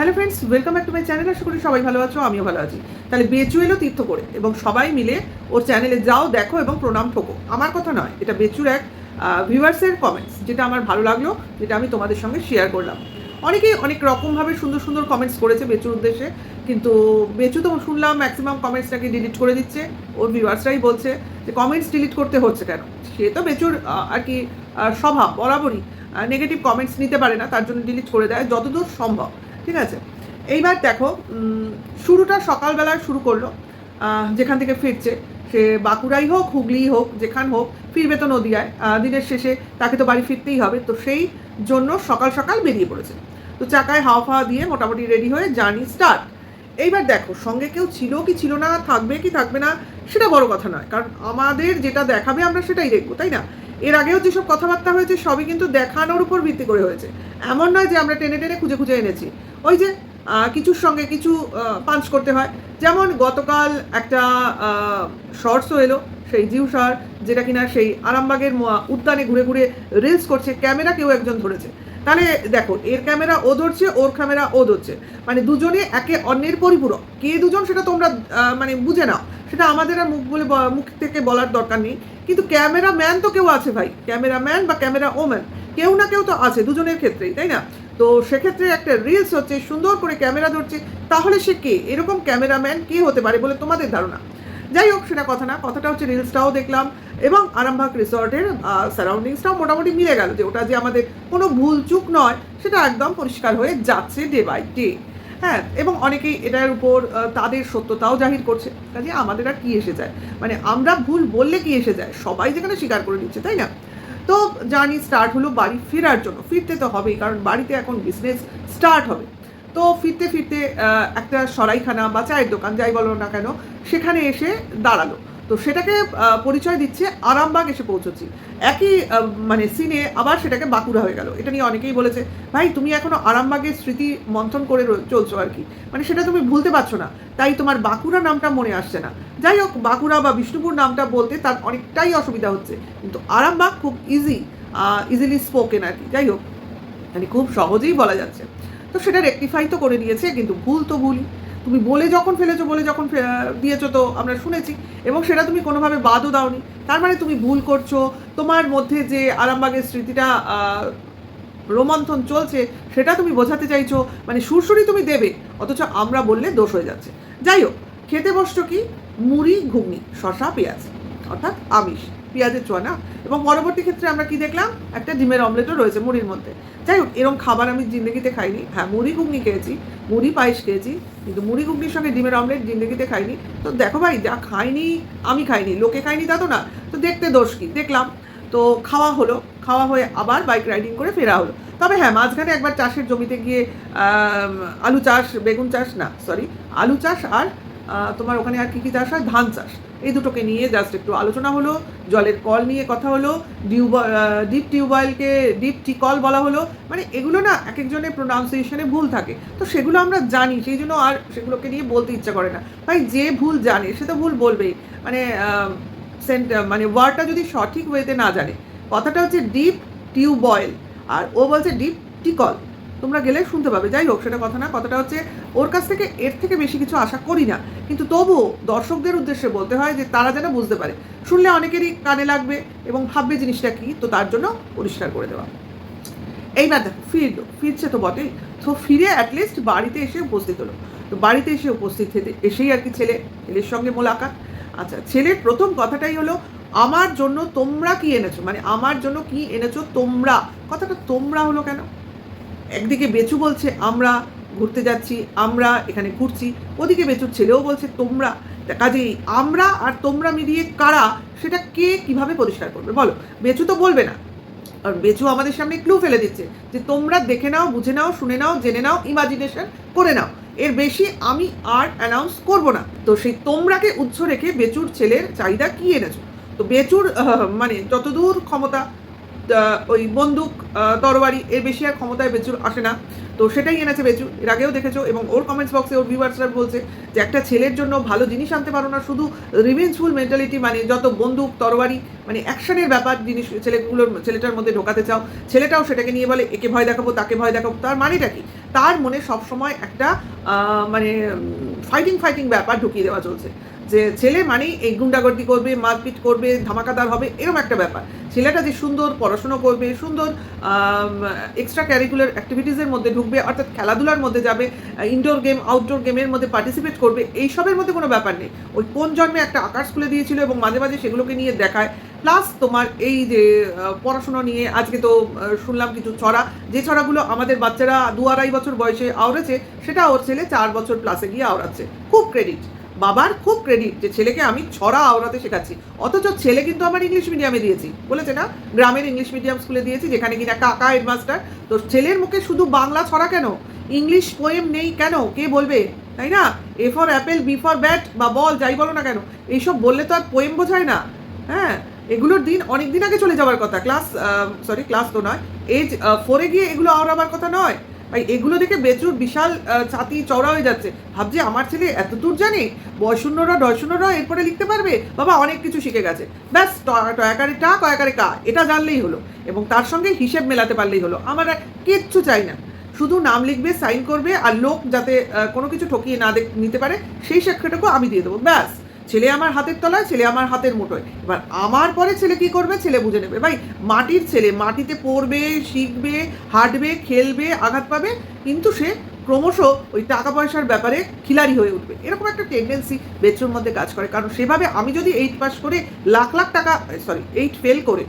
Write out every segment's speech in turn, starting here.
Hello friends welcome back to my channel আশা করি সবাই ভালো আছো, আমিও ভালো আছি। তাহলে বেচু এলো তীর্থ করে এবং সবাই মিলে ওর চ্যানেলে যাও, দেখো এবং প্রণাম ঠোকো। আমার কথা নয়, এটা বেচুর এক ভিউয়ার্সের কমেন্টস যেটা আমার ভালো লাগল, যেটা আমি তোমাদের সঙ্গে শেয়ার করলাম। অনেকেই অনেক রকমভাবে সুন্দর সুন্দর কমেন্টস করেছে বেচুর উদ্দেশ্যে, কিন্তু বেচু তো শুনলাম ম্যাক্সিমাম কমেন্টসটাকে ডিলিট করে দিচ্ছে। ওর ভিউয়ার্সরাই বলছে যে কমেন্টস ডিলিট করতে হচ্ছে কেন? সে তো বেচুর আর কি স্বভাব, বরাবরই নেগেটিভ কমেন্টস নিতে পারে না, তার জন্য ডিলিট করে দেয়, যতদূর সম্ভব। ঠিক আছে? এইবার দেখো শুরুটা সকালবেলায় শুরু করল। যেখান থেকে ফিরছে, সে বাঁকুড়াই হোক হুগলি হোক, যেখান হোক, ফিরবে তো নদিয়ায়। দিনের শেষে তাকে তো বাড়ি ফিরতেই হবে। তো সেই জন্য সকাল সকাল বেরিয়ে পড়েছে। তো চাকায় হাওয়া ফাওয়া দিয়ে মোটামুটি রেডি হয়ে জার্নি স্টার্ট এইবার দেখো, সঙ্গে কেউ ছিল কি ছিল না, থাকবে কি থাকবে না, সেটা বড় কথা নয়। কারণ আমাদের যেটা দেখাবে আমরা সেটাই দেখব, তাই না? এর আগেও যেসব কথাবার্তা হয়েছে, সবই কিন্তু দেখানোর উপর ভিত্তি করে হয়েছে। এমন নয় যে আমরা টেনে টেনে খুঁজে খুঁজে এনেছি। ওই যে কিছুর সঙ্গে কিছু পাঞ্চ করতে হয়। যেমন গতকাল একটা শর্টসও এলো, সেই জিউ সার যেটা কিনা সেই আরামবাগের উদ্যানে ঘুরে ঘুরে রিলস করছে ক্যামেরা কেউ একজন ধরেছে। তাহলে দেখো, এর ক্যামেরা ও ধরছে, ওর ক্যামেরা ও ধরছে। মানে দুজনে একে অন্যের পরিপূরক। কে দুজন সেটা তোমরা মানে বুঝে নাও। সেটা আমাদের আর মুখ বলে মুখ থেকে বলার দরকার নেই। কিন্তু ক্যামেরা ম্যান তো কেউ আছে ভাই। ক্যামেরা ম্যান বা ক্যামেরা ওম্যান কেউ না কেউ তো আছে দুজনের ক্ষেত্রেই, তাই না? তো সেক্ষেত্রে একটা রিলস হচ্ছে, সুন্দর করে ক্যামেরা ধরছে, তাহলে সে কে? এরকম ক্যামেরাম্যান কে হতে পারে বলে তোমাদের ধারণা? যাই হোক, সেটা কথা না, কথাটা হচ্ছে রিলসটাও দেখলাম এবং আরামবাগ রিসর্টের সারাউন্ডিংসটাও মোটামুটি মিলে গেল যে ওটা যে আমাদের কোনো ভুল চুক নয়, সেটা একদম পরিষ্কার হয়ে যাচ্ছে ডে বাই ডে হ্যাঁ এবং অনেকেই এটার উপর তাদের সত্যতাও জাহির করছে। কাজে আমাদের আর কি এসে যায়? মানে আমরা ভুল বললে কি এসে যায়? সবাই যেখানে স্বীকার করে নিচ্ছে, তাই না? তো জার্নি স্টার্ট হলো বাড়ি ফেরার জন্য। ফিরতে তো হবেই, কারণ বাড়িতে এখন বিজনেস স্টার্ট হবে। তো ফিরতে ফিরতে একটা সরাইখানা বা চায়ের দোকান, যাই বলো না কেন, সেখানে এসে দাঁড়াল। তো সেটাকে পরিচয় দিচ্ছে আরামবাগ এসে পৌঁছচ্ছি। একই মানে সিনে আবার সেটাকে বাঁকুড়া হয়ে গেল। এটা নিয়ে অনেকেই বলেছে, ভাই, তুমি এখনও আরামবাগের স্মৃতি মন্থন করে চলছো আর কি। মানে সেটা তুমি ভুলতে পারছ না। তাই তোমার বাঁকুড়া নামটা মনে আসছে না। যাই হোক, বাঁকুড়া বা বিষ্ণুপুর নামটা বলতে তার অনেকটাই অসুবিধা হচ্ছে। কিন্তু আরামবাগ খুব ইজি ইজিলি স্পোকেন আর কি। যাই হোক মানে খুব সহজেই বলা যাচ্ছে। তো সেটা রেকটিফাই তো করে দিয়েছে কিন্তু ভুল তো ভুলই। তুমি বলে যখন ফেলেছো, বলে যখন দিয়েছ তো আমরা শুনেছি, এবং সেটা তুমি কোনোভাবে বাদও দাওনি। তার মানে তুমি ভুল করছ। তোমার মধ্যে যে আরামবাগের স্মৃতিটা রোমন্থন চলছে, সেটা তুমি বোঝাতে চাইছো। মানে সুরসুরি তুমি দেবে, অথচ আমরা বললে দোষ হয়ে যাচ্ছে। যাই হোক, খেতে বসছো কি? মুড়ি, ঘুগনি শশা পেঁয়াজ। অর্থাৎ আমিষ, পেঁয়াজের চোয়া না এবং পরবর্তী ক্ষেত্রে আমরা কি দেখলাম? একটা ডিমের অমলেটও রয়েছে মুড়ির মধ্যে। যাই হোক এরকম খাবার আমি জিন্দগিতে খাইনি। হ্যাঁ মুড়ি ঘুগনি খেয়েছি, মুড়ি পায়েস খেয়েছি, কিন্তু মুড়ি ঘুগনির সঙ্গে ডিমের অমলেট জিন্দগিতে খাইনি। তো দেখো ভাই, যা খাইনি, আমি খাইনি, লোকে খাইনি তা তো না। তো দেখতে দোষ কি? দেখলাম। তো খাওয়া হলো, খাওয়া হয়ে আবার বাইক রাইডিং করে ফেরা হলো। তবে হ্যাঁ মাঝখানে একবার চাষের জমিতে গিয়ে আলু চাষ, বেগুন চাষ, না সরি আলু চাষ আর তোমার ওখানে আর কী কী চাষ হয়? ধান চাষ। এই দুটোকে নিয়ে জাস্ট একটু আলোচনা হলো, জলের কল নিয়ে কথা হলো ডিউব ডিপ টিউবওয়েলকে ডিপ টি কল বলা হলো। মানে এগুলো না এক একজনের প্রোনাউন্সিয়েশনে ভুল থাকে। তো সেগুলো আমরা জানি, সেই জন্য আর সেগুলোকে নিয়ে বলতে ইচ্ছা করে না। ভাই, যে ভুল জানে, সে তো ভুল বলবেই। মানে সেন্ট মানে ওয়ার্ডটা যদি সঠিক ওয়েতে না জানে, কথাটা হচ্ছে ডিপ টিউবওয়েল আর ও বলছে ডিপ টিকল তোমরা গেলে শুনতে পাবে। যাই হোক, সেটা কথা না, কথাটা হচ্ছে ওর কাছ থেকে এর থেকে বেশি কিছু আশা করি না। কিন্তু তবুও দর্শকদের উদ্দেশ্যে বলতে হয় যে তারা যেন বুঝতে পারে। শুনলে অনেকেরই কানে লাগবে এবং ভাববে জিনিসটা কি, তো তার জন্য পরিষ্কার করে দেওয়া। এইবার দেখো, ফিরলো। ফিরছে তো বটেই। তো ফিরে অ্যাটলিস্ট বাড়িতে এসে উপস্থিত হলো। তো বাড়িতে এসে উপস্থিত এসেই আর কি ছেলে, ছেলের সঙ্গে মোলাকাত। আচ্ছা ছেলের প্রথম কথাটাই হলো, আমার জন্য তোমরা কি এনেছো? মানে আমার জন্য কি এনেছো তোমরা? কথাটা তোমরা হলো কেন? একদিকে বেচু বলছে, আমরা ঘুরতে যাচ্ছি, আমরা এখানে ঘুরছি। ওদিকে বেচুর ছেলেও বলছে, তোমরা কাজেই আমরা আর তোমরা মিলিয়ে কারা, সেটা কে কীভাবে পরিষ্কার করবে? বলো, বেচু তো বলবে না। আর বেচু আমাদের সামনে ক্লু ফেলে দিচ্ছে যে, তোমরা দেখে নাও, বুঝে নাও, শুনে নাও, জেনে নাও ইমাজিনেশন করে নাও। এর বেশি আমি আর অ্যানাউন্স করব না। তো সেই তোমরাকে উৎস রেখে বেচুর ছেলের চাহিদা কি এনেছো? তো বেচুর মানে যতদূর ক্ষমতা ওই বন্দুক তরবারি এর বেশি আর ক্ষমতায় বেচুর আসে না। তো সেটাই এনেছে বেচু এর আগেও দেখেছ এবং ওর কমেন্টস বক্সে ওর ভিউয়ার্সরা বলছে যে একটা ছেলের জন্য ভালো জিনিস আনতে পারো না, শুধু রিভেঞ্জফুল মেন্টালিটি মানে যত বন্দুক, তরবারি মানে অ্যাকশনের ব্যাপার জিনিস ছেলেগুলোর, ছেলেটার মধ্যে ঢোকাতে চাও। ছেলেটাও সেটাকে নিয়ে বলে, একে ভয় দেখাবো, তাকে ভয় দেখাবো। তার মানেটা কি? তার মনে সবসময় একটা মানে ফাইটিং ফাইটিং ব্যাপার ঢুকিয়ে দেওয়া চলছে। যে ছেলে মানেই এই গুন্ডাগর্দি করবে, মারপিট করবে, ধামাকাদার হবে এরকম একটা ব্যাপার। ছেলেটা যে সুন্দর পড়াশুনো করবে, সুন্দর এক্সট্রা ক্যারিকুলার অ্যাক্টিভিটিসের মধ্যে ঢুকবে, অর্থাৎ খেলাধুলার মধ্যে যাবে ইনডোর গেম আউটডোর গেমের মধ্যে পার্টিসিপেট করবে, এইসবের মধ্যে কোনো ব্যাপার নেই। ওই কোন জন্মে একটা আকার স্কুলে দিয়েছিল এবং মাঝে মাঝে সেগুলোকে নিয়ে দেখায় প্লাস তোমার এই যে পড়াশুনো নিয়ে আজকে তো শুনলাম কিছু ছড়া, যে ছড়াগুলো আমাদের বাচ্চারা দু আড়াই বছর বয়সে আওড়েছে সেটা ওর ছেলে চার বছর প্লাসে গিয়ে আওড়াচ্ছে। খুব ক্রেডিট বাবার খুব ক্রেডিট যে ছেলেকে আমি ছড়া আওড়াতে শেখাচ্ছি। অথচ ছেলে কিন্তু আমার ইংলিশ মিডিয়ামে দিয়েছি। বলেছে না? গ্রামের ইংলিশ মিডিয়াম স্কুলে দিয়েছি, যেখানে কিনা কাকা হেডমাস্টার তো ছেলের মুখে শুধু বাংলা ছড়া কেন? ইংলিশ পোয়েম নেই কেন? কে বলবে? তাই না? A for apple B for bat বা বল, যাই বলো না কেন? এইসব বললে তো আর পোয়েম বোঝায় না। হ্যাঁ? এগুলোর দিন অনেক দিন আগে চলে যাওয়ার কথা। ক্লাস সরি ক্লাস তো নয়। এজ ফোরে গিয়ে এগুলো আওড়াবার কথা নয়। ভাই, এগুলো দেখে বেচুর বিশাল ছাতি চওড়া হয়ে যাচ্ছে। ভাবছে আমার ছেলে এত দূর জানে বয়শূন্যরা ডয়শূন্যরা এরপরে লিখতে পারবে? বাবা, অনেক কিছু শিখে গেছে। ব্যাস টয়াকারে টা, কয়াকারে কা, এটা জানলেই হলো। এবং তার সঙ্গে হিসেব মেলাতে পারলেই হলো। আমার কিচ্ছু চাই না। শুধু নাম লিখবে, সাইন করবে, আর লোক যাতে কোনো কিছু ঠকিয়ে না নিতে পারে, সেই শিক্ষাটুকু আমি দিয়ে দেবো। ব্যাস। ছেলে আমার হাতের তলায়, ছেলে আমার হাতের মুঠোয়। এবার আমার পরে ছেলে কি করবে? ছেলে বুঝে নেবে। ভাই, মাটির ছেলে, মাটিতে পড়বে, শিখবে, হাঁটবে, খেলবে, আঘাত পাবে, কিন্তু সে ক্রমশ ওই টাকা পয়সার ব্যাপারে খিলারি হয়ে উঠবে। এরকম একটা টেন্ডেন্সি বেচুর মধ্যে কাজ করে। কারণ সেভাবে আমি যদি এইট পাস করে লাখ লাখ টাকা সরি এইট ফেল করে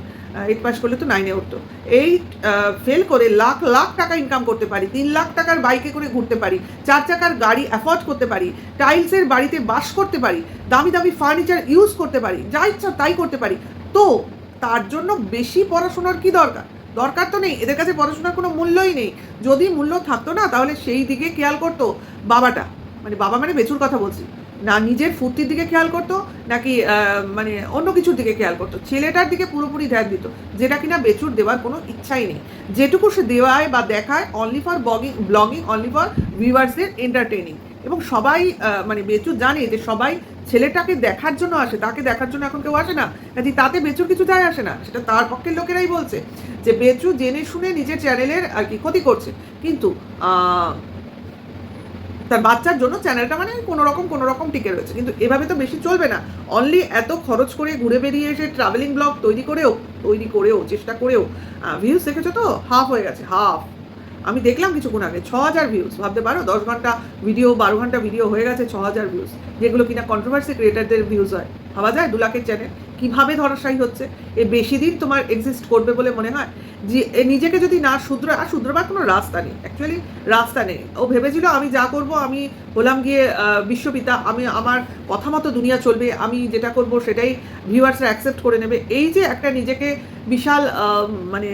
এইট পাস করলে তো নাইনে উঠতো। এই ফেল করে লাখ লাখ টাকা ইনকাম করতে পারি, তিন লাখ টাকার বাইকে করে ঘুরতে পারি, চার চাকার গাড়ি অ্যাফোর্ড করতে পারি টাইলসের বাড়িতে বাস করতে পারি, দামি দামি ফার্নিচার ইউজ করতে পারি, যা ইচ্ছা তাই করতে পারি। তো, তার জন্য বেশি পড়াশোনার কি দরকার? দরকার তো নেই, এদের কাছে পড়াশোনার কোনো মূল্যই নেই। যদি মূল্য থাকতো না, তাহলে সেই দিকে খেয়াল করতো বাবাটা। মানে বাবা মানে বেচুর কথা বলছি। না নিজের ফুর্তির দিকে খেয়াল করতো, নাকি মানে অন্য কিছুর দিকে খেয়াল করতো। ছেলেটার দিকে পুরোপুরি ধ্যান দিত, যেটা কিনা বেচুর দেওয়ার কোনো ইচ্ছাই নেই। যেটুকু সে দেওয়ায় বা দেখায় only for blogging blogging only for ভিউয়ার্সদের এন্টারটেনিং এবং সবাই মানে বেচু জানে যে সবাই ছেলেটাকে দেখার জন্য আসে, তাকে দেখার জন্য এখন কেউ আসে না। কাজে তাতে বেচুর কিছু যায় আসে না, সেটা তার পক্ষের লোকেরাই বলছে। যে বেচু জেনে শুনে নিজের চ্যানেলের আর কি, ক্ষতি করছে। কিন্তু তার বাচ্চার জন্য চ্যানেলটা মানে কোনো রকম কোনো রকম টিকে রয়েছে। কিন্তু এভাবে তো বেশি চলবে না। অনলি এত খরচ করে ঘুরে বেরিয়ে এসে ট্রাভেলিং ব্লগ তৈরি করেও তৈরি করেও, চেষ্টা করেও ভিউজ দেখেছ তো? হাফ হয়ে গেছে হাফ আমি দেখলাম কিছুক্ষণ আগে ছ হাজার ভিউজ ভাবতে পারো, দশ ঘণ্টা ভিডিও বারো ঘণ্টা ভিডিও হয়ে গেছে ছ হাজার ভিউজ যেগুলো কিনা কন্ট্রোভার্সি ক্রিয়েটারদের ভিউজ হয়। ভাবা যায় দু লাখের চ্যানেল কীভাবে ধরাশায়ী হচ্ছে? এ বেশি দিন তোমার এক্সিস্ট করবে বলে মনে হয়? যে নিজেকে যদি না শুধরে, আর শুধরবার কোনো রাস্তা নেই। অ্যাকচুয়ালি রাস্তা নেই। ও ভেবেছিল, আমি যা করব, আমি হলাম গিয়ে বিশ্বপিতা, আমি আমার কথা মতো দুনিয়া চলবে, আমি যেটা করব সেটাই ভিউয়ার্সরা অ্যাকসেপ্ট করে নেবে। এই যে একটা নিজেকে বিশাল মানে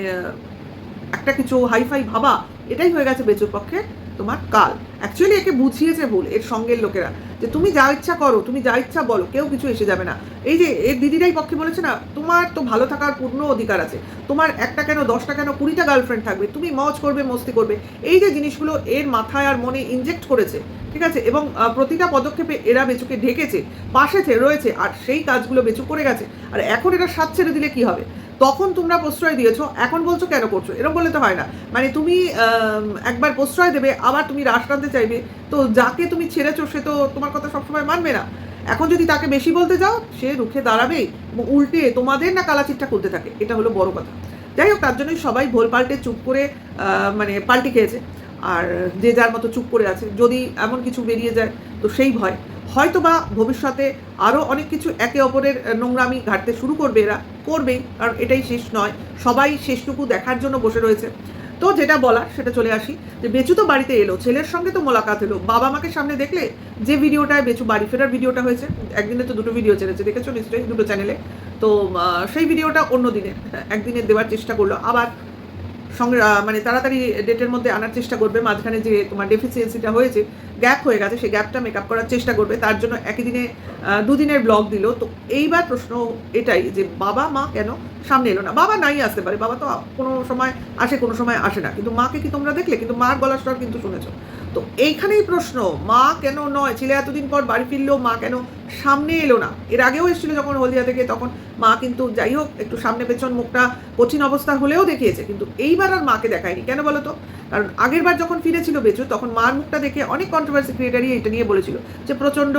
একটা কিছু হাইফাই ভাবা, এটাই হয়ে গেছে বেচুর পক্ষে তোমার কাল। অ্যাকচুয়ালি একে বুঝিয়েছে ভুল, এর সঙ্গের লোকেরা। যে তুমি যা ইচ্ছা করো, তুমি যা ইচ্ছা বলো, কেউ কিছু এসে যাবে না। এই যে, এর দিদিরাই পক্ষে বলেছে না, তোমার তো ভালো থাকার পূর্ণ অধিকার আছে। তোমার একটা কেন, দশটা কেন, কুড়িটা গার্লফ্রেন্ড থাকবে, তুমি মজ করবে, মস্তি করবে। এই যে জিনিসগুলো এর মাথায় আর মনে ইনজেক্ট করেছে, ঠিক আছে? এবং প্রতিটা পদক্ষেপে এরা বেচুকে ঢেকেছে, পাশেছে, রয়েছে, আর সেই কাজগুলো বেচু করে গেছে। আর এখন এটা সাত ছেড়ে দিলে কি হবে? তখন তোমরা প্রশ্রয় দিয়েছ, এখন বলছো কেন করছ? এরকম বলে তো হয় না। মানে তুমি একবার প্রশ্রয় দেবে, আবার তুমি রাশ টানতে চাইবে। তো যাকে তুমি ছেড়েছো, সে তো তোমার কথা সবসময় মানবে না। এখন যদি তাকে বেশি বলতে যাও, সে রুখে দাঁড়াবে এবং উল্টে তোমাদের না কালাচিটটা করতে থাকে। এটা হলো বড় কথা। যাই হোক, তার জন্যই সবাই ভোল পাল্টে চুপ করে মানে পাল্টি খেয়েছে। আর যে যার মতো চুপ করে আছে। যদি এমন কিছু বেরিয়ে যায়, তো সেই ভয়। হয়তো বা ভবিষ্যতে আরও অনেক কিছু একে অপরের নোংরামি ঘাটতে শুরু করবে এরা। করবেই, কারণ এটাই শেষ নয়। সবাই শেষটুকু দেখার জন্য বসে রয়েছে। তো যেটা বলার, সেটা চলে আসি। যে বেচু তো বাড়িতে এলো, ছেলের সঙ্গে তো মোলাকাত হলো। বাবা মাকে সামনে দেখলে যে ভিডিওটায় বেচু বাড়ি ফেরার ভিডিওটা হয়েছে, একদিনে তো দুটো ভিডিও ছেড়েছে, দেখেছ নিশ্চয়ই দুটো চ্যানেলে। তো সেই ভিডিওটা অন্য দিনে, একদিনে দেওয়ার চেষ্টা করল। আবার মানে তাড়াতাড়ি ডেটের মধ্যে আনার চেষ্টা করবে, মাঝখানে যে তোমার ডেফিসিয়েন্সিটা হয়েছে গ্যাপ হয়ে গেছে, সেই গ্যাপটা মেকআপ করার চেষ্টা করবে। তার জন্য একই দিনে দুদিনের ব্লগ দিল। তো এইবার প্রশ্ন এটাই যে বাবা, মা কেন সামনে এলো না? বাবা নাই আসতে পারে, বাবা তো কোনো সময় আসে, কোনো সময় আসে না। কিন্তু মাকে কি তোমরা দেখলে? কিন্তু মার গলার স্বর কিন্তু শুনেছো। তো এইখানেই প্রশ্ন, মা কেন নয়? ছেলে এতদিন পর বাড়ি ফিরলেও মা কেন সামনে এলো না? এর আগেও এসেছিল যখন হলদিয়া থেকে, তখন মা কিন্তু যাই হোক, একটু সামনে পেছন মুখটা কঠিন অবস্থা হলেও দেখিয়েছে, কিন্তু এইবার আর মাকে দেখায়নি। কেন বলো তো? কারণ আগের বার যখন ফিরেছিল বেচু তখন মার মুখটা দেখে অনেক কন্ট্রোভার্সি ক্রিয়েটারই এটা নিয়ে বলেছিল যে প্রচণ্ড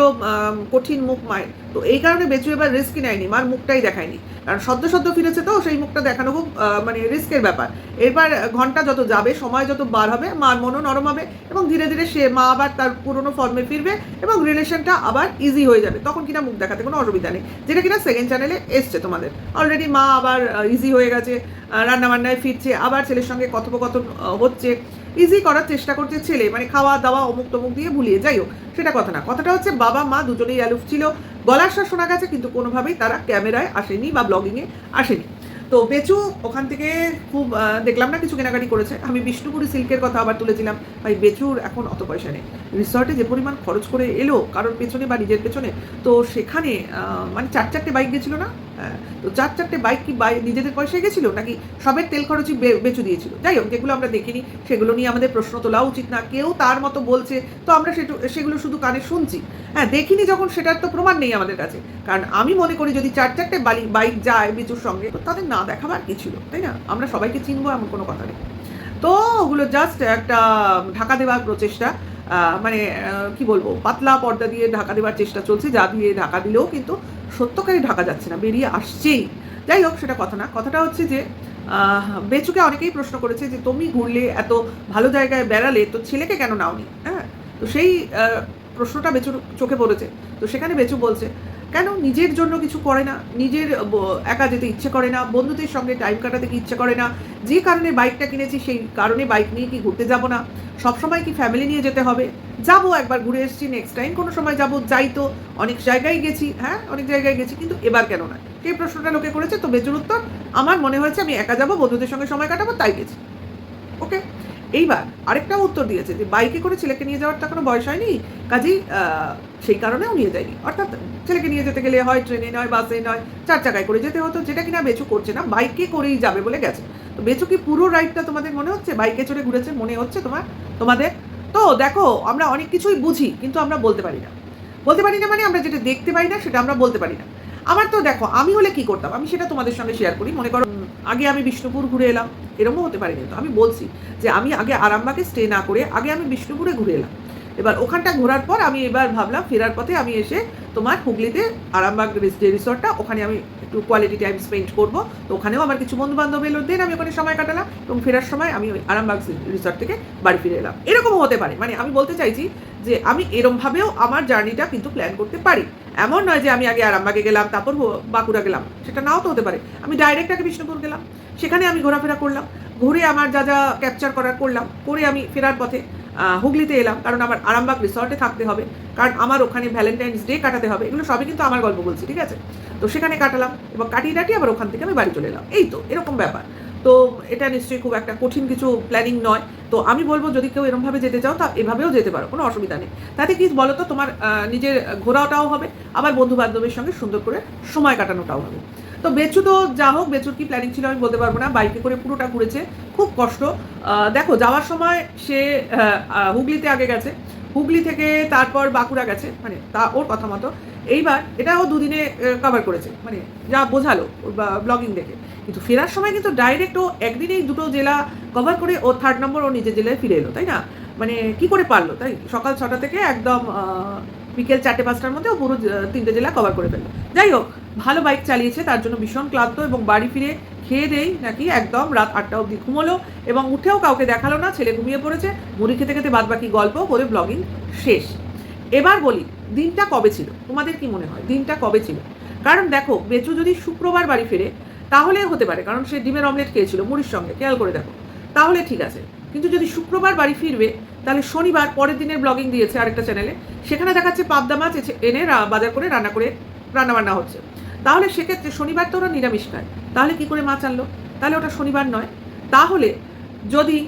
কঠিন মুখ মায়ের। তো এই কারণে বেচু এবার রিস্কই নেয়নি, মার মুখটাই দেখায়নি। কারণ সদ্য সদ্য ফিরেছে তো, সেই মুখটা দেখানো খুব মানে রিস্কের ব্যাপার। এরপর ঘণ্টা যত যাবে, সময় যত বার হবে, মার মনও নরম হবে এবং ধীরে ধীরে সে মা আবার তার পুরনো ফর্মে ফিরবে এবং রিলেশনটা আবার ইজি হয়ে যাবে। তখন কিনা মুখ দেখাতে কোনো অসুবিধা নেই। যেটা কিনা সেকেন্ড চ্যানেলে এসছে তোমাদের। অলরেডি মা আবার ইজি হয়ে গেছে রান্নাবান্নায় ফিরছে, আবার ছেলের সঙ্গে কথোপকথন হচ্ছে। ইজি করার চেষ্টা করছে ছেলে মানে খাওয়া দাওয়া অমুক তমুক দিয়ে ভুলিয়ে। যাই হোক, সেটা কথা না। কথাটা হচ্ছে বাবা, মা দুজনেই অ্যালুফ ছিল। গলার শোনা গেছে, কিন্তু কোনোভাবেই তারা ক্যামেরায় আসেনি বা ব্লগিংয়ে আসেনি। তো বেচু ওখান থেকে খুব দেখলাম না কিছু কেনাকাটি করেছে। আমি বিষ্ণুপুরি সিল্কের কথা আবার তুলেছিলাম। ভাই বেচুর এখন অত পয়সা নেই। রিসর্টে যে পরিমাণ খরচ করে এলো কারোর পেছনে বা নিজের পেছনে তো সেখানে মানে চার চারটে বাইক গেছিল না? হ্যাঁ, তো চার চারটে বাইক কি বাই নিজেদের পয়সায় গেছিল? নাকি সবের তেল খরচই বেচু দিয়েছিল? যাই হোক যেগুলো আমরা দেখিনি সেগুলো নিয়ে আমাদের প্রশ্ন তোলা উচিত না। কেউ তার মতো বলছে তো আমরা সেটু- সেগুলো শুধু কানে শুনছি। হ্যাঁ দেখিনি যখন সেটার তো প্রমাণ নেই আমাদের কাছে। কারণ আমি মনে করি যদি চার চারটে বাইক যায় বেচুর সঙ্গে তো তাদের না দেখাবার কি ছিল তাই না? আমরা সবাইকে চিনবো, এমন কোনো কথা নেই। তো ওগুলো জাস্ট একটা ঢাকা দেওয়ার প্রচেষ্টা। মানে কি বলব, পাতলা পর্দা দিয়ে ঢাকা দেওয়ার চেষ্টা চলছে, যা দিয়ে ঢাকা দিলেও কিন্তু সত্যকারই ঢাকা যাচ্ছে না, বেরিয়ে আসছেই। যাই হোক, সেটা কথা না। কথাটা হচ্ছে যে বেচুকে অনেকেই প্রশ্ন করেছে যে, তুমি ঘুরলে এত ভালো জায়গায় বেড়ালে, তো ছেলেকে কেন নাওনি? হ্যাঁ? তো সেই প্রশ্নটা বেচুর চোখে পড়েছে। তো সেখানে বেচু বলছে কেন? নিজের জন্য কিছু করে না। নিজের একা যেতে ইচ্ছে করে না। বন্ধুদের সঙ্গে টাইম কাটাতে কি ইচ্ছে করে না। যে কারণে বাইকটা কিনেছি, সেই কারণে বাইক নিয়ে কি ঘুরতে যাব না। সবসময় কি ফ্যামিলি নিয়ে যেতে হবে? যাব, একবার ঘুরে এসেছি নেক্সট টাইম কোনো সময় যাব, যাই তো। অনেক জায়গায় গেছি হ্যাঁ অনেক জায়গায় গেছি, কিন্তু এবার কেন না? সেই প্রশ্নটা লোকে করেছে, তো বেচুর উত্তর, আমার মনে হয়েছে আমি একা যাব, বন্ধুদের সঙ্গে সময় কাটাবো, তাই গেছি। ওকে এইবার আরেকটা উত্তর দিয়েছে যে বাইকে করে ছেলেকে নিয়ে যাওয়ার তো কোনো বয়স হয়নি। কাজেই সেই কারণেও নিয়ে যায়নি। অর্থাৎ ছেলেকে নিয়ে যেতে গেলে হয় ট্রেনে নয়, বাসে নয়, চার চাকায় করে যেতে হতো। যেটা কিনা বেচু করছে না, বাইকে করেই যাবে বলে গেছে। তো বেচু কি পুরো রাইডটা তোমাদের মনে হচ্ছে? বাইকে চড়ে ঘুরেছে? মনে হচ্ছে তোমার? তোমাদের? তো দেখো, আমরা অনেক কিছুই বুঝি, কিন্তু আমরা বলতে পারি না। বলতে পারি না মানে আমরা যেটা দেখতে পাই না, সেটা আমরা বলতে পারি না। আমার তো দেখো, আমি হলে কি করতাম? আমি সেটা তোমাদের সঙ্গে শেয়ার করি। মনে করো আগে আমি বিষ্ণুপুর ঘুরে এলাম। এরকমও হতে পারে কিন্তু আমি বলছি যে আমি আগে আরামবাগে স্টে না করে আগে আমি বিষ্ণুপুরে ঘুরে এলাম। এবার ওখানটা ঘোরার পর আমি এবার ভাবলাম ফেরার পথে আমি এসে তোমার হুগলিতে আরামবাগ যে রিসর্টটা ওখানে আমি একটু কোয়ালিটি টাইম স্পেন্ড করব। তো ওখানেও আমার কিছু বন্ধু বান্ধব এলো, দেন আমি ওখানে সময় কাটালাম এবং ফেরার সময় আমি ওই আরামবাগ রিসর্ট থেকে বাড়ি ফিরে এলাম। এরকমও হতে পারে। মানে আমি বলতে চাইছি যে আমি এরমভাবেও আমার জার্নিটা কিন্তু প্ল্যান করতে পারি। এমন নয় যে আমি আগে আরামবাগে গেলাম, তারপর বাঁকুড়া গেলাম। সেটা নাও তো হতে পারে। আমি ডাইরেক্ট আগে বিষ্ণুপুর গেলাম। সেখানে আমি ঘোরাফেরা করলাম। ঘুরে আমার যা যা ক্যাপচার করার করলাম। করে আমি ফেরার পথে হুগলিতে এলাম। কারণ আমার আরামবাগ রিসর্টে থাকতে হবে। কারণ আমার ওখানে ভ্যালেন্টাইন্স ডে কাটাতে হবে। এগুলো সবই কিন্তু আমার গল্প বলছি, ঠিক আছে? তো সেখানে কাটালাম এবং কাটিয়ে টাটিয়ে আবার ওখান থেকে আমি বাড়ি চলে এলাম। এই তো, এরকম ব্যাপার। তো এটা নিশ্চয়ই খুব একটা কঠিন কিছু প্ল্যানিং নয়। তো আমি বলব, যদি কেউ এরমভাবে যেতে চাও তা এভাবেও যেতে পারো, কোনো অসুবিধা নেই। তাতে কি বলো তো তোমার নিজের ঘোরাটাও হবে, আবার বন্ধু বান্ধবের সঙ্গে সুন্দর করে সময় কাটানোটাও হবে। তো বেচু তো যা হোক, বেচুর কি প্ল্যানিং ছিল আমি বলতে পারব না। বাইকে করে পুরোটা ঘুরেছে, খুব কষ্ট। দেখো, যাওয়ার সময় সে হুগলিতে আগে গেছে। হুগলি থেকে তারপর বাঁকুড়া গেছে মানে তা ওর কথা মতো। এইবার এটাও দুদিনে কভার করেছে মানে যা বোঝালো ব্লগিং দেখে। কিন্তু ফেরার সময় কিন্তু ডাইরেক্ট ও একদিনেই দুটো জেলা কভার করে ও থার্ড নম্বর ও নিজের জেলায় ফিরে এলো, তাই না? মানে কি করে পারল, তাই? সকাল ছটা থেকে একদম বিকেল চারটে পাঁচটার মধ্যে ও পুরো তিনটে জেলা কভার করে ফেলল। যাই হোক ভালো বাইক চালিয়েছে, তার জন্য ভীষণ ক্লান্ত এবং বাড়ি ফিরে খেয়ে দেই নাকি একদম রাত আটটা অবধি ঘুমোলো এবং উঠেও কাউকে দেখাল না, ছেলে ঘুমিয়ে পড়েছে, মুড়ি খেতে খেতে বাদ বাকি গল্প করে ব্লগিং শেষ। এবার বলি, দিনটা কবে ছিল? তোমাদের কি মনে হয়? দিনটা কবে ছিল? কারণ দেখো, বেচু যদি শুক্রবার বাড়ি ফিরে, তাহলে হতে পারে, কারণ সে ডিমের অমলেট খেয়েছিল, মুড়ির সঙ্গে, খেয়াল করে দেখো। তাহলে ঠিক আছে, কিন্তু যদি শুক্রবার বাড়ি ফিরবে, তাহলে শনিবার পরের দিনের ব্লগিং দিয়েছে আরেকটা চ্যানেলে সেখানে দেখাচ্ছে পাবদা মাছ এনে বাজার করে রান্না করে রান্না বান্না হচ্ছে। তাহলে সেক্ষেত্রে শনিবার তো ওরা নিরামিষ খায়। তাহলে কি করে মাছ আনলো তাহলে ওটা শনিবার নয়। তাহলে যদি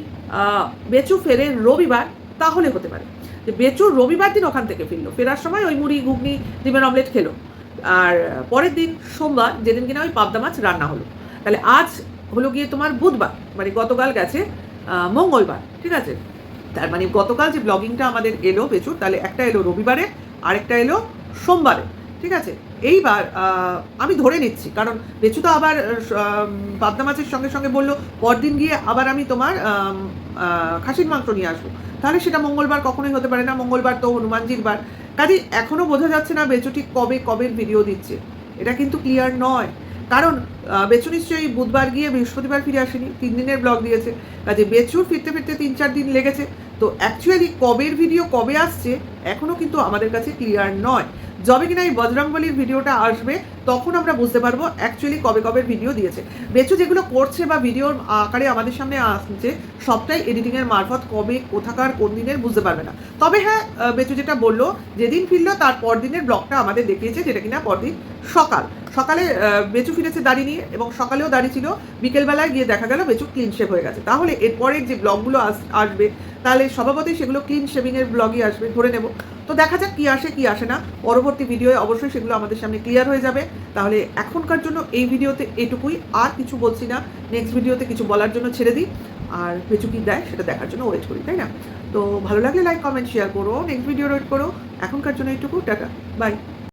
বেচু ফেরে রবিবার, তাহলে হতে পারে। যে বেচু রবিবার দিন ওখান থেকে ফিরলো। ফেরার সময় ওই মুড়ি, ঘুগনি, ডিমের অমলেট খেলো। আর পরের দিন সোমবার, যেদিন কিনা ওই পাবদা মাছ রান্না হলো। তাহলে আজ হলো গিয়ে তোমার বুধবার মানে গতকাল গেছে মঙ্গলবার, ঠিক আছে? তার মানে গতকাল যে ব্লগিংটা আমাদের এলো বেচুর, তাহলে একটা এলো রবিবারে, আরেকটা এলো সোমবারে। ঠিক আছে? এইবার আমি ধরে নিচ্ছি, কারণ বেচু তো আবার পাবদা মাছের সঙ্গে সঙ্গে বলল, পরদিন গিয়ে আবার আমি তোমার খাসির মাংস নিয়ে আসব। তাহলে সেটা মঙ্গলবার কখনোই হতে পারে না, মঙ্গলবার তো হনুমানজির বার। কাজে এখনও বোঝা যাচ্ছে না বেচু ঠিক কবে কবে ভিডিও দিচ্ছে। এটা কিন্তু ক্লিয়ার নয়। কারণ বেচু নিশ্চয়ই বুধবার গিয়ে বৃহস্পতিবার ফিরে আসেনি, তিন দিনের ব্লগ দিয়েছে। কাজে বেচুর ফিরতে ফিরতে তিন চার দিন লেগেছে। তো অ্যাকচুয়ালি কবের ভিডিও কবে আসছে এখনও কিন্তু আমাদের কাছে ক্লিয়ার নয়। যবে কিনা এই বজরংবলির ভিডিওটা আসবে, তখন আমরা বুঝতে পারব অ্যাকচুয়ালি কবে কবে ভিডিও দিয়েছে। বেচু যেগুলো করছে বা ভিডিওর আকারে আমাদের সামনে আসছে, সবটাই এডিটিংয়ের মারফত কবে, কোথাকার, কোন দিনের বুঝতে পারবে না। তবে হ্যাঁ বেচু যেটা বলল, যেদিন ফিরলো তার পরদিনের ব্লগটা আমাদের দেখিয়েছে, যেটা কিনা পরদিন সকাল। সকালে বেচু ফিরেছে দাড়ি নিয়ে এবং সকালেও দাড়ি ছিল, বিকেলবেলায় গিয়ে দেখা গেল বেচু ক্লিন শেভ হয়ে গেছে। তাহলে এরপরের যে ব্লগগুলো আস- আসবে, তাহলে স্বভাবতই সেগুলো ক্লিন শেভিংয়ের ব্লগই আসবে, ধরে নেব। তো দেখা যাক কী আসে, কি আসে না। পরবর্তী ভিডিওয়ে অবশ্যই সেগুলো আমাদের সামনে ক্লিয়ার হয়ে যাবে। তাহলে এখনকার জন্য এই ভিডিওতে এটুকুই। আর কিছু বলছি না। নেক্সট ভিডিওতে কিছু বলার জন্য ছেড়ে দিই। আর কিছু কি দেয় সেটা দেখার জন্য ওয়েট করি, তাই না? তো ভালো লাগলে লাইক কমেন্ট শেয়ার করো। নেক্সট ভিডিও ওয়েট করো। এখনকার জন্য এইটুকু টাটা। বাই